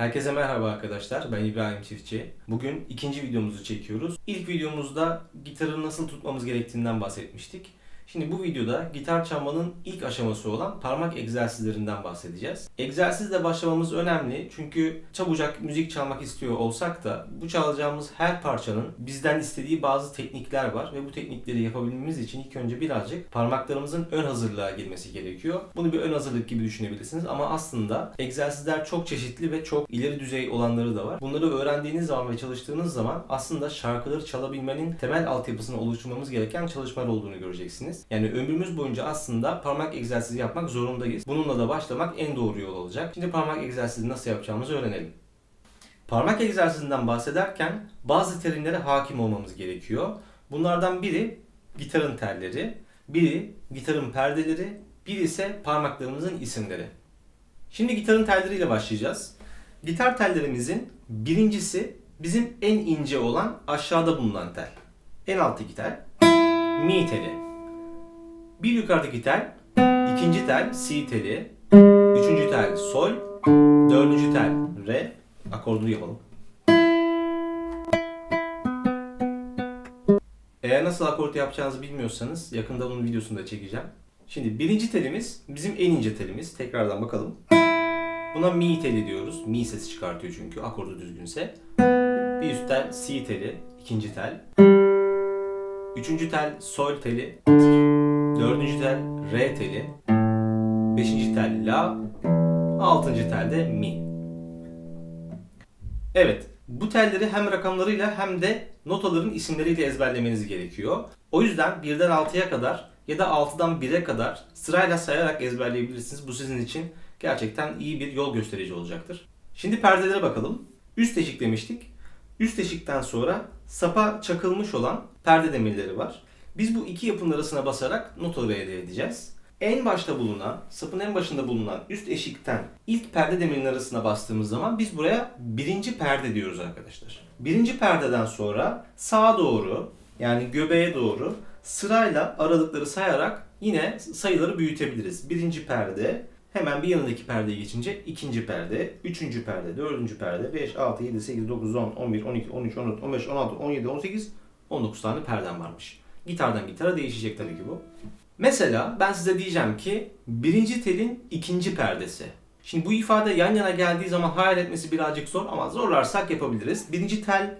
Herkese merhaba arkadaşlar. Ben İbrahim Çiftçi. Bugün ikinci videomuzu çekiyoruz. İlk videomuzda gitarı nasıl tutmamız gerektiğinden bahsetmiştik. Şimdi bu videoda gitar çalmanın ilk aşaması olan parmak egzersizlerinden bahsedeceğiz. Egzersizle başlamamız önemli çünkü çabucak müzik çalmak istiyor olsak da bu çalacağımız her parçanın bizden istediği bazı teknikler var ve bu teknikleri yapabilmemiz için ilk önce birazcık parmaklarımızın ön hazırlığa girmesi gerekiyor. Bunu bir ön hazırlık gibi düşünebilirsiniz ama aslında egzersizler çok çeşitli ve çok ileri düzey olanları da var. Bunları öğrendiğiniz zaman ve çalıştığınız zaman aslında şarkıları çalabilmenin temel altyapısını oluşturmamız gereken çalışmalar olduğunu göreceksiniz. Yani ömrümüz boyunca aslında parmak egzersizi yapmak zorundayız. Bununla da başlamak en doğru yol olacak. Şimdi parmak egzersizi nasıl yapacağımızı öğrenelim. Parmak egzersizinden bahsederken bazı terimlere hakim olmamız gerekiyor. Bunlardan biri gitarın telleri, biri gitarın perdeleri, biri ise parmaklarımızın isimleri. Şimdi gitarın telleriyle başlayacağız. Gitar tellerimizin birincisi bizim en ince olan aşağıda bulunan tel. En alttaki tel mi teli. Bir yukarıdaki tel, ikinci tel si teli, üçüncü tel sol, dördüncü tel re. Akordunu yapalım. Eğer nasıl akort yapacağınızı bilmiyorsanız yakında bunun videosunu da çekeceğim. Şimdi birinci telimiz bizim en ince telimiz. Tekrardan bakalım. Buna mi teli diyoruz. Mi sesi çıkartıyor çünkü akordu düzgünse. Bir üst tel si teli, ikinci tel. Üçüncü tel sol teli. Dördüncü tel re teli. Beşinci tel la. Altıncı tel de mi. Evet, bu telleri hem rakamlarıyla hem de notaların isimleriyle ezberlemeniz gerekiyor. O yüzden birden 6'ya kadar ya da 6'dan 1'e kadar sırayla sayarak ezberleyebilirsiniz. Bu sizin için gerçekten iyi bir yol gösterici olacaktır. Şimdi perdelere bakalım. Üst eşik demiştik. Üst eşikten sonra sapa çakılmış olan perde demirleri var. Biz bu iki yapının arasına basarak notaları elde edeceğiz. En başta bulunan, sapın en başında bulunan üst eşikten ilk perde demirinin arasına bastığımız zaman biz buraya birinci perde diyoruz arkadaşlar. Birinci perdeden sonra sağa doğru yani göbeğe doğru sırayla aralıkları sayarak yine sayıları büyütebiliriz. Birinci perde, hemen bir yanındaki perdeye geçince ikinci perde, üçüncü perde, dördüncü perde, 5, 6, 7, 8, 9, 10, 11, 12, 13, 14, 15, 16, 17, 18, 19 tane perden varmış. Gitardan gitara değişecek tabii ki bu. Mesela ben size diyeceğim ki birinci telin ikinci perdesi. Şimdi bu ifade yan yana geldiği zaman hayal etmesi birazcık zor ama zorlarsak yapabiliriz. Birinci tel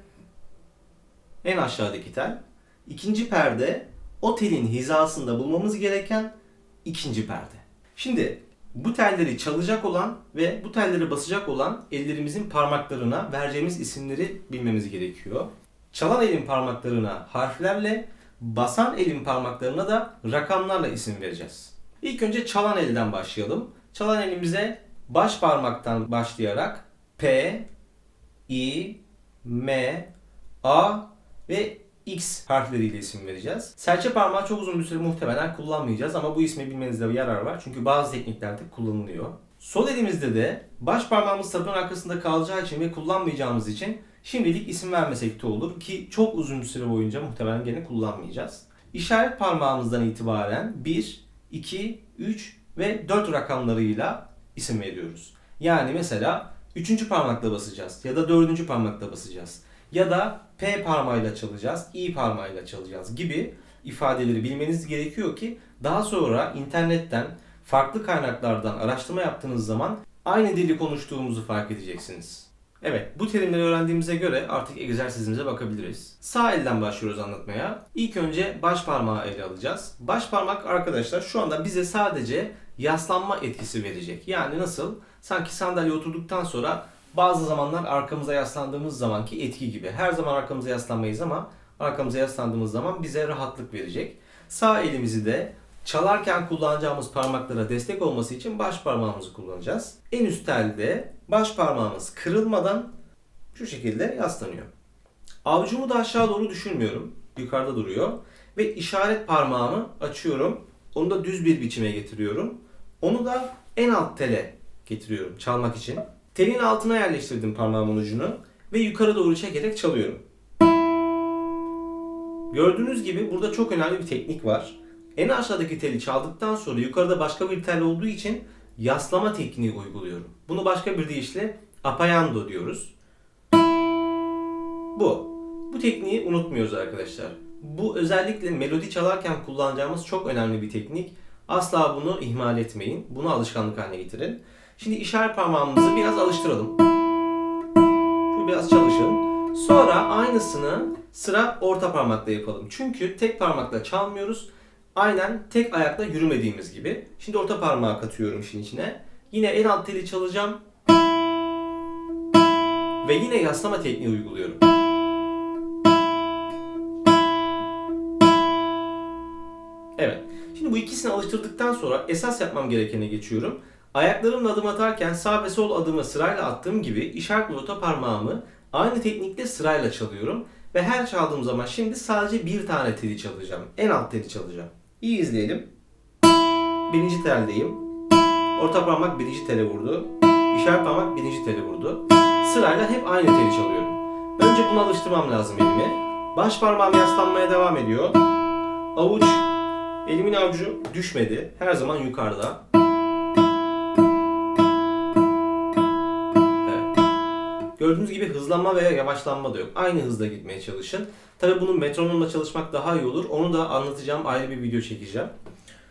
en aşağıdaki tel. İkinci perde o telin hizasında bulmamız gereken ikinci perde. Şimdi bu telleri çalacak olan ve bu telleri basacak olan ellerimizin parmaklarına vereceğimiz isimleri bilmemiz gerekiyor. Çalan elin parmaklarına harflerle, basan elin parmaklarına da rakamlarla isim vereceğiz. İlk önce çalan elden başlayalım. Çalan elimize baş parmaktan başlayarak P, I, M, A ve X harfleriyle isim vereceğiz. Serçe parmağı çok uzun bir süre muhtemelen kullanmayacağız ama bu ismi bilmenizde yarar var. Çünkü bazı tekniklerde kullanılıyor. Sol elimizde de baş parmağımız sapın arkasında kalacağı için ve kullanmayacağımız için şimdilik isim vermesek de olur ki çok uzun bir süre boyunca muhtemelen gene kullanmayacağız. İşaret parmağımızdan itibaren 1, 2, 3 ve 4 rakamlarıyla isim veriyoruz. Yani mesela 3. parmakla basacağız ya da 4. parmakla basacağız ya da P parmağıyla çalacağız, I parmağıyla çalacağız gibi ifadeleri bilmeniz gerekiyor ki daha sonra internetten farklı kaynaklardan araştırma yaptığınız zaman aynı dili konuştuğumuzu fark edeceksiniz. Evet, bu terimleri öğrendiğimize göre artık egzersizimize bakabiliriz. Sağ elden başlıyoruz anlatmaya. İlk önce baş parmağı ele alacağız. Baş parmak arkadaşlar şu anda bize sadece yaslanma etkisi verecek. Yani nasıl? Sanki sandalye oturduktan sonra bazı zamanlar arkamıza yaslandığımız zamanki etki gibi. Her zaman arkamıza yaslanmayız ama arkamıza yaslandığımız zaman bize rahatlık verecek. Sağ elimizi de çalarken kullanacağımız parmaklara destek olması için baş parmağımızı kullanacağız. En üst telde baş parmağımız kırılmadan şu şekilde yaslanıyor. Avucumu da aşağı doğru düşürmüyorum. Yukarıda duruyor. Ve işaret parmağımı açıyorum. Onu da düz bir biçime getiriyorum. Onu da en alt tele getiriyorum çalmak için. Telin altına yerleştirdim parmağımın ucunu ve yukarı doğru çekerek çalıyorum. Gördüğünüz gibi burada çok önemli bir teknik var. En aşağıdaki teli çaldıktan sonra yukarıda başka bir tel olduğu için yaslama tekniği uyguluyorum. Bunu başka bir deyişle Apayando diyoruz. Bu. Bu tekniği unutmuyoruz arkadaşlar. Bu özellikle melodi çalarken kullanacağımız çok önemli bir teknik. Asla bunu ihmal etmeyin. Bunu alışkanlık haline getirin. Şimdi işaret parmağımızı biraz alıştıralım. Şöyle biraz çalışın. Sonra aynısını sıra orta parmakla yapalım. Çünkü tek parmakla çalmıyoruz. Aynen tek ayakla yürümediğimiz gibi. Şimdi orta parmağı katıyorum işin içine. Yine en alt teli çalacağım. Ve yine yaslama tekniği uyguluyorum. Evet. Şimdi bu ikisini alıştırdıktan sonra esas yapmam gerekene geçiyorum. Ayaklarımla adım atarken sağ ve sol adımı sırayla attığım gibi işaret ve orta parmağımı aynı teknikle sırayla çalıyorum. Ve her çaldığım zaman şimdi sadece bir tane teli çalacağım. En alt teli çalacağım. İyi izleyelim. Birinci teldeyim. Orta parmak birinci tele vurdu. İşaret parmak birinci tele vurdu. Sırayla hep aynı teli çalıyorum. Önce bunu alıştırmam lazım elimi. Baş parmağım yaslanmaya devam ediyor. Avuç, elimin avucu düşmedi. Her zaman yukarıda. Gördüğünüz gibi hızlanma veya yavaşlanma da yok. Aynı hızda gitmeye çalışın. Tabi bunun metronomla çalışmak daha iyi olur. Onu da anlatacağım. Ayrı bir video çekeceğim.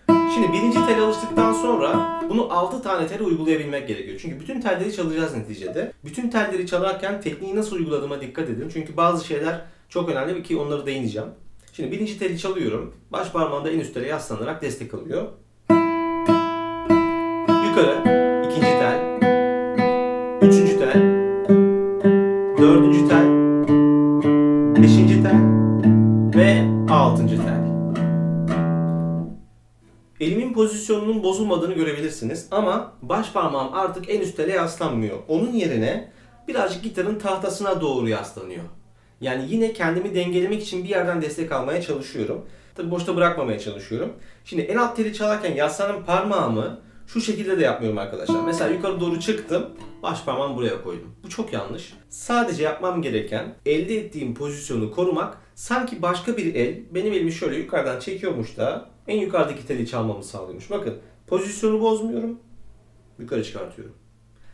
Şimdi birinci tele alıştıktan sonra bunu 6 tane tele uygulayabilmek gerekiyor. Çünkü bütün telleri çalacağız neticede. Bütün telleri çalarken tekniği nasıl uyguladığıma dikkat edin. Çünkü bazı şeyler çok önemli ki onları değineceğim. Şimdi birinci teli çalıyorum. Baş parmağımda en üst tele yaslanarak destek alıyor. Yukarı. ikinci tel. Üçüncü tel. Dördüncü tel. Beşinci tel. Ve altıncı tel. Elimin pozisyonunun bozulmadığını görebilirsiniz ama baş parmağım artık en üst tele yaslanmıyor. Onun yerine birazcık gitarın tahtasına doğru yaslanıyor. Yani yine kendimi dengelemek için bir yerden destek almaya çalışıyorum. Tabi boşta bırakmamaya çalışıyorum. Şimdi en alt teli çalarken yaslanan parmağımı şu şekilde de yapmıyorum arkadaşlar. Mesela yukarı doğru çıktım, baş parmağımı buraya koydum. Bu çok yanlış. Sadece yapmam gereken elde ettiğim pozisyonu korumak. Sanki başka bir el benim elimi şöyle yukarıdan çekiyormuş da en yukarıdaki teli çalmamı sağlıyormuş. Bakın pozisyonu bozmuyorum, yukarı çıkartıyorum.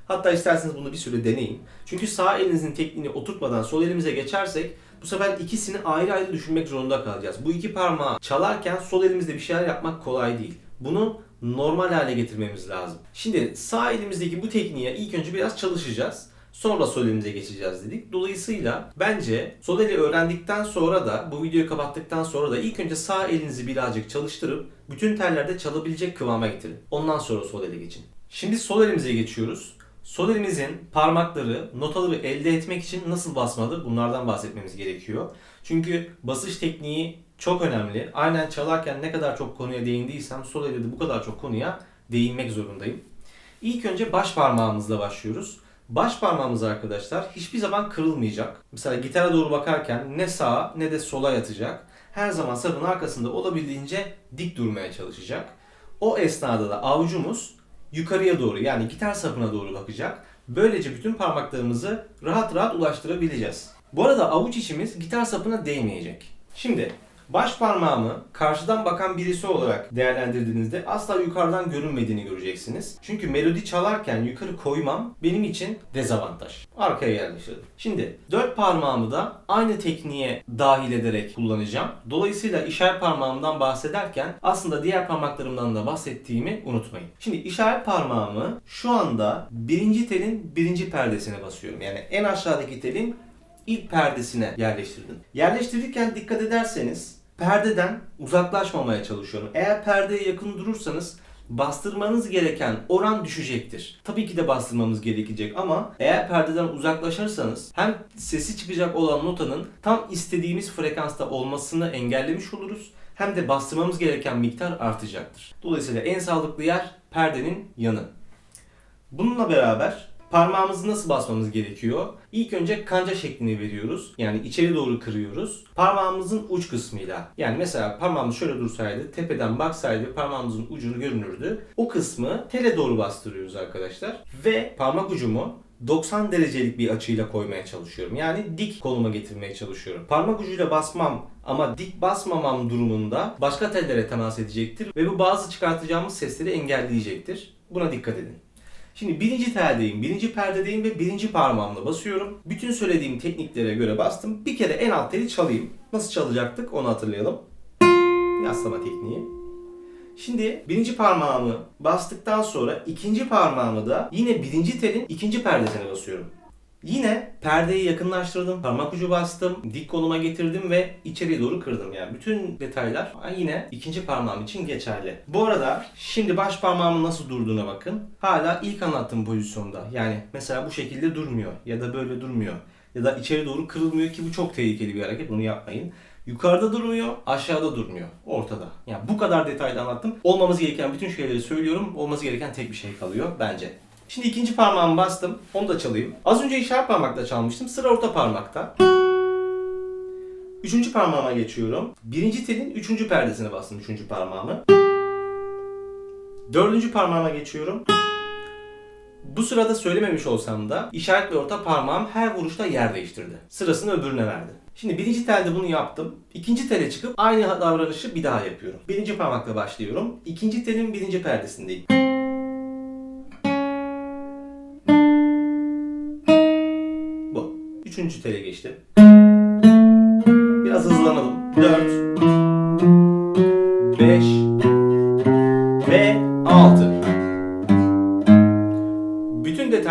Hatta isterseniz bunu bir süre deneyin. Çünkü sağ elinizin tekniğini oturtmadan sol elimize geçersek bu sefer ikisini ayrı ayrı düşünmek zorunda kalacağız. Bu iki parmağı çalarken sol elimizde bir şeyler yapmak kolay değil. Bunu normal hale getirmemiz lazım. Şimdi sağ elimizdeki bu tekniğe ilk önce biraz çalışacağız. Sonra sol elimize geçeceğiz dedik. Dolayısıyla bence sol eli öğrendikten sonra da bu videoyu kapattıktan sonra da ilk önce sağ elinizi birazcık çalıştırıp bütün tellerde çalabilecek kıvama getirin. Ondan sonra sol ele geçin. Şimdi sol elimize geçiyoruz. Sol elimizin parmakları, notaları elde etmek için nasıl basmalı bunlardan bahsetmemiz gerekiyor. Çünkü basış tekniği çok önemli. Aynen çalarken ne kadar çok konuya değindiysem sol elde de bu kadar çok konuya değinmek zorundayım. İlk önce baş parmağımızla başlıyoruz. Baş parmağımız arkadaşlar hiçbir zaman kırılmayacak. Mesela gitara doğru bakarken ne sağa ne de sola yatacak. Her zaman sapın arkasında olabildiğince dik durmaya çalışacak. O esnada da avucumuz yukarıya doğru yani gitar sapına doğru bakacak. Böylece bütün parmaklarımızı rahat rahat ulaştırabileceğiz. Bu arada avuç içimiz gitar sapına değmeyecek. Şimdi baş parmağımı karşıdan bakan birisi olarak değerlendirdiğinizde asla yukarıdan görünmediğini göreceksiniz. Çünkü melodi çalarken yukarı koymam benim için dezavantaj. Arkaya yerleştirdim. Şimdi dört parmağımı da aynı tekniğe dahil ederek kullanacağım. Dolayısıyla işaret parmağımdan bahsederken aslında diğer parmaklarımdan da bahsettiğimi unutmayın. Şimdi işaret parmağımı şu anda birinci telin birinci perdesine basıyorum. Yani en aşağıdaki telin ilk perdesine yerleştirdim. Yerleştirirken dikkat ederseniz perdeden uzaklaşmamaya çalışıyorum. Eğer perdeye yakın durursanız bastırmanız gereken oran düşecektir. Tabii ki de bastırmamız gerekecek ama eğer perdeden uzaklaşırsanız hem sesi çıkacak olan notanın tam istediğimiz frekansta olmasını engellemiş oluruz hem de bastırmamız gereken miktar artacaktır. Dolayısıyla en sağlıklı yer perdenin yanı. Bununla beraber parmağımızı nasıl basmamız gerekiyor? İlk önce kanca şeklini veriyoruz. Yani içeri doğru kırıyoruz. Parmağımızın uç kısmıyla. Yani mesela parmağımız şöyle dursaydı, tepeden baksaydı parmağımızın ucunu görünürdü. O kısmı tele doğru bastırıyoruz arkadaşlar. Ve parmak ucumu 90 derecelik bir açıyla koymaya çalışıyorum. Yani dik konuma getirmeye çalışıyorum. Parmak ucuyla basmam ama dik basmamam durumunda başka tellere temas edecektir ve bu bazı çıkartacağımız sesleri engelleyecektir. Buna dikkat edin. Şimdi birinci teldeyim, birinci perdedeyim ve birinci parmağımla basıyorum. Bütün söylediğim tekniklere göre bastım. Bir kere en alt teli çalayım. Nasıl çalacaktık onu hatırlayalım. Yaslama tekniği. Şimdi birinci parmağımı bastıktan sonra ikinci parmağımı da yine birinci telin ikinci perdesine basıyorum. Yine perdeyi yakınlaştırdım, parmak ucu bastım, dik konuma getirdim ve içeriye doğru kırdım. Yani bütün detaylar yine ikinci parmağım için geçerli. Bu arada şimdi baş parmağımın nasıl durduğuna bakın. Hala ilk anlattığım pozisyonda. Yani mesela bu şekilde durmuyor ya da böyle durmuyor ya da içeri doğru kırılmıyor ki bu çok tehlikeli bir hareket. Bunu yapmayın. Yukarıda durmuyor, aşağıda durmuyor. Ortada. Yani bu kadar detaylı anlattım. Olmamız gereken bütün şeyleri söylüyorum. Olması gereken tek bir şey kalıyor bence. Şimdi ikinci parmağımı bastım. Onu da çalayım. Az önce işaret parmakla çalmıştım. Sıra orta parmakta. Üçüncü parmağıma geçiyorum. Birinci telin üçüncü perdesine bastım üçüncü parmağımı. Dördüncü parmağıma geçiyorum. Bu sırada söylememiş olsam da işaret ve orta parmağım her vuruşta yer değiştirdi. Sırasını öbürüne verdi. Şimdi birinci telde bunu yaptım. İkinci tele çıkıp aynı davranışı bir daha yapıyorum. Birinci parmakla başlıyorum. İkinci telin birinci perdesindeyim. Üçüncü tele geçtim. Biraz hızlanalım. 4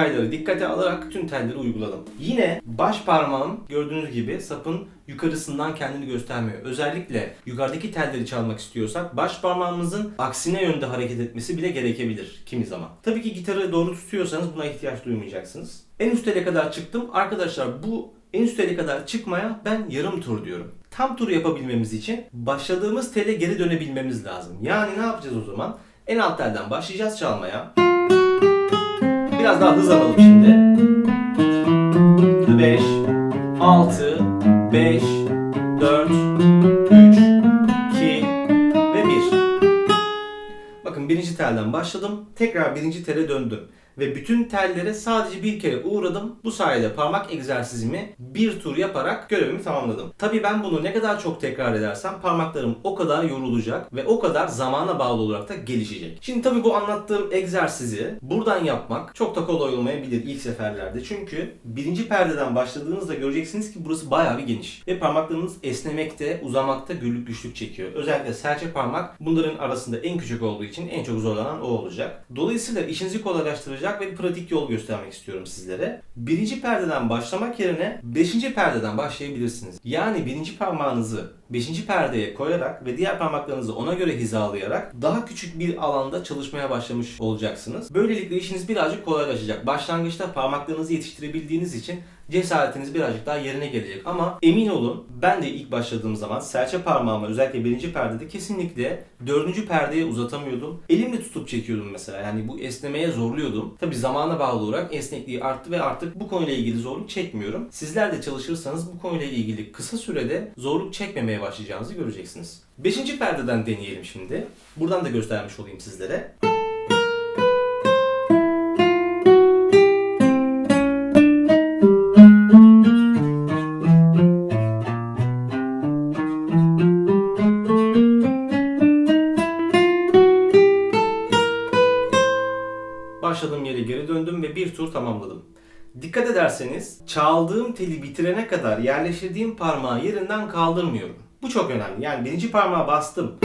detayları dikkate alarak tüm telleri uyguladım. Yine baş parmağım gördüğünüz gibi sapın yukarısından kendini göstermiyor. Özellikle yukarıdaki telleri çalmak istiyorsak baş parmağımızın aksine yönde hareket etmesi bile gerekebilir kimi zaman. Tabii ki gitarı doğru tutuyorsanız buna ihtiyaç duymayacaksınız. En üst tele kadar çıktım. Arkadaşlar bu en üst tele kadar çıkmaya ben yarım tur diyorum. Tam tur yapabilmemiz için başladığımız tele geri dönebilmemiz lazım. Yani ne yapacağız o zaman? En alt telden başlayacağız çalmaya. Biraz daha hız alalım şimdi. 5, 6, 5, 4, 3, 2 ve 1. Bakın birinci telden başladım. Tekrar birinci tele döndüm. Ve bütün tellere sadece bir kere uğradım. Bu sayede parmak egzersizimi bir tur yaparak görevimi tamamladım. Tabii ben bunu ne kadar çok tekrar edersem parmaklarım o kadar yorulacak ve o kadar zamana bağlı olarak da gelişecek. Şimdi tabii bu anlattığım egzersizi buradan yapmak çok da kolay olmayabilir ilk seferlerde. Çünkü birinci perdeden başladığınızda göreceksiniz ki burası bayağı bir geniş. Ve parmaklarınız esnemekte, uzamakta güllük güçlük çekiyor. Özellikle serçe parmak bunların arasında en küçük olduğu için en çok zorlanan o olacak. Dolayısıyla işinizi kolaylaştıracak ve bir pratik yol göstermek istiyorum sizlere. Birinci perdeden başlamak yerine beşinci perdeden başlayabilirsiniz. Yani birinci parmağınızı beşinci perdeye koyarak ve diğer parmaklarınızı ona göre hizalayarak daha küçük bir alanda çalışmaya başlamış olacaksınız. Böylelikle işiniz birazcık kolaylaşacak. Başlangıçta parmaklarınızı yetiştirebildiğiniz için cesaretiniz birazcık daha yerine gelecek. Ama emin olun ben de ilk başladığım zaman serçe parmağımı özellikle birinci perdede kesinlikle dördüncü perdeye uzatamıyordum. Elimle tutup çekiyordum mesela. Yani bu esnemeye zorluyordum. Tabi zamana bağlı olarak esnekliği arttı ve artık bu konuyla ilgili zorluk çekmiyorum. Sizler de çalışırsanız bu konuyla ilgili kısa sürede zorluk çekmemeye başlayacağınızı göreceksiniz. Beşinci perdeden deneyelim şimdi. Buradan da göstermiş olayım sizlere. Bir tur tamamladım. Dikkat ederseniz çaldığım teli bitirene kadar yerleştirdiğim parmağı yerinden kaldırmıyorum. Bu çok önemli. Yani birinci parmağa bastım.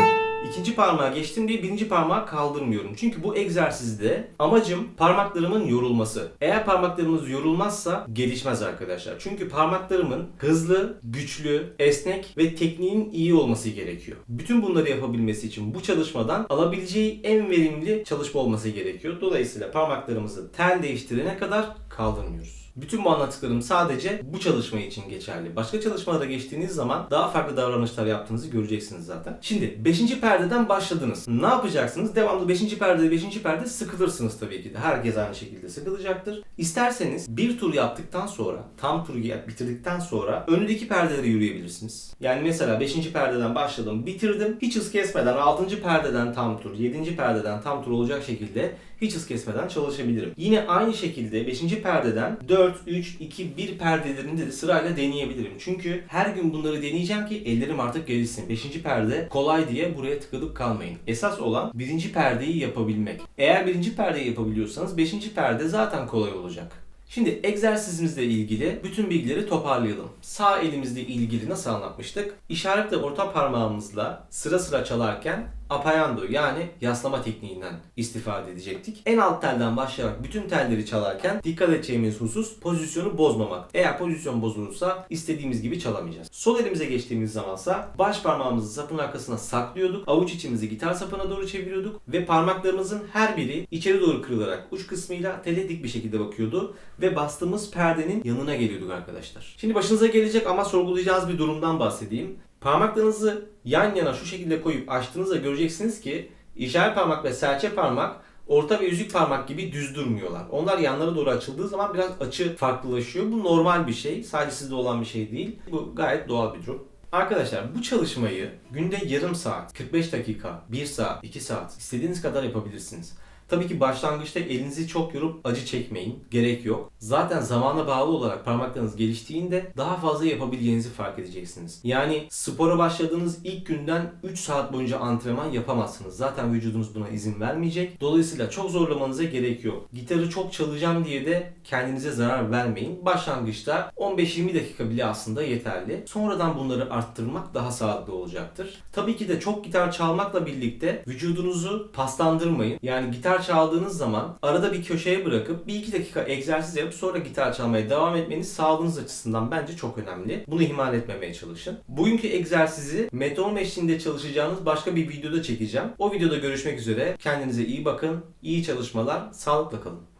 İkinci parmağa geçtim diye birinci parmağı kaldırmıyorum. Çünkü bu egzersizde amacım parmaklarımın yorulması. Eğer parmaklarımız yorulmazsa gelişmez arkadaşlar. Çünkü parmaklarımın hızlı, güçlü, esnek ve tekniğin iyi olması gerekiyor. Bütün bunları yapabilmesi için bu çalışmadan alabileceği en verimli çalışma olması gerekiyor. Dolayısıyla parmaklarımızı tel değiştirene kadar kaldırmıyoruz. Bütün bu anlattıklarım sadece bu çalışma için geçerli. Başka çalışmalara geçtiğiniz zaman daha farklı davranışlar yaptığınızı göreceksiniz zaten. Şimdi 5. perdeden başladınız. Ne yapacaksınız? Devamlı 5. perdede 5. perde sıkılırsınız tabii ki de. Herkes aynı şekilde sıkılacaktır. İsterseniz bir tur yaptıktan sonra, tam turu bitirdikten sonra önündeki perdelere yürüyebilirsiniz. Yani mesela 5. perdeden başladım, bitirdim. Hiç hız kesmeden 6. perdeden tam tur, 7. perdeden tam tur olacak şekilde hiç hız kesmeden çalışabilirim. Yine aynı şekilde 5. perdeden 4, 4, 3, 2, 1 perdelerinde de sırayla deneyebilirim. Çünkü her gün bunları deneyeceğim ki ellerim artık gelişsin. 5. perde kolay diye buraya tıkılıp kalmayın. Esas olan birinci perdeyi yapabilmek. Eğer birinci perdeyi yapabiliyorsanız 5. perde zaten kolay olacak. Şimdi egzersizimizle ilgili bütün bilgileri toparlayalım. Sağ elimizle ilgili nasıl anlatmıştık? İşaretle orta parmağımızla sıra sıra çalarken apayando yani yaslama tekniğinden istifade edecektik. En alt telden başlayarak bütün telleri çalarken dikkat edeceğimiz husus pozisyonu bozmamak. Eğer pozisyon bozulursa istediğimiz gibi çalamayacağız. Sol elimize geçtiğimiz zamansa baş parmağımızı sapın arkasına saklıyorduk. Avuç içimizi gitar sapına doğru çeviriyorduk ve parmaklarımızın her biri içeri doğru kırılarak uç kısmıyla tele dik bir şekilde bakıyordu ve bastığımız perdenin yanına geliyorduk arkadaşlar. Şimdi başınıza gelecek ama sorgulayacağınız bir durumdan bahsedeyim. Parmaklarınızı yan yana şu şekilde koyup açtığınızda göreceksiniz ki işaret parmak ve serçe parmak orta ve yüzük parmak gibi düz durmuyorlar. Onlar yanlara doğru açıldığı zaman biraz açı farklılaşıyor. Bu normal bir şey. Sadece sizde olan bir şey değil. Bu gayet doğal bir durum. Arkadaşlar bu çalışmayı günde yarım saat, 45 dakika, 1 saat, 2 saat istediğiniz kadar yapabilirsiniz. Tabii ki başlangıçta elinizi çok yorup acı çekmeyin. Gerek yok. Zaten zamana bağlı olarak parmaklarınız geliştiğinde daha fazla yapabileceğinizi fark edeceksiniz. Yani spora başladığınız ilk günden 3 saat boyunca antrenman yapamazsınız. Zaten vücudunuz buna izin vermeyecek. Dolayısıyla çok zorlamanıza gerek yok. Gitarı çok çalacağım diye de kendinize zarar vermeyin. Başlangıçta 15-20 dakika bile aslında yeterli. Sonradan bunları arttırmak daha sağlıklı olacaktır. Tabii ki de çok gitar çalmakla birlikte vücudunuzu paslandırmayın. Yani gitar çaldığınız zaman arada bir köşeye bırakıp 1-2 dakika egzersiz yapıp sonra gitar çalmaya devam etmeniz sağlığınız açısından bence çok önemli. Bunu ihmal etmemeye çalışın. Bugünkü egzersizi metronom eşliğinde çalışacağınız başka bir videoda çekeceğim. O videoda görüşmek üzere. Kendinize iyi bakın. İyi çalışmalar. Sağlıkla kalın.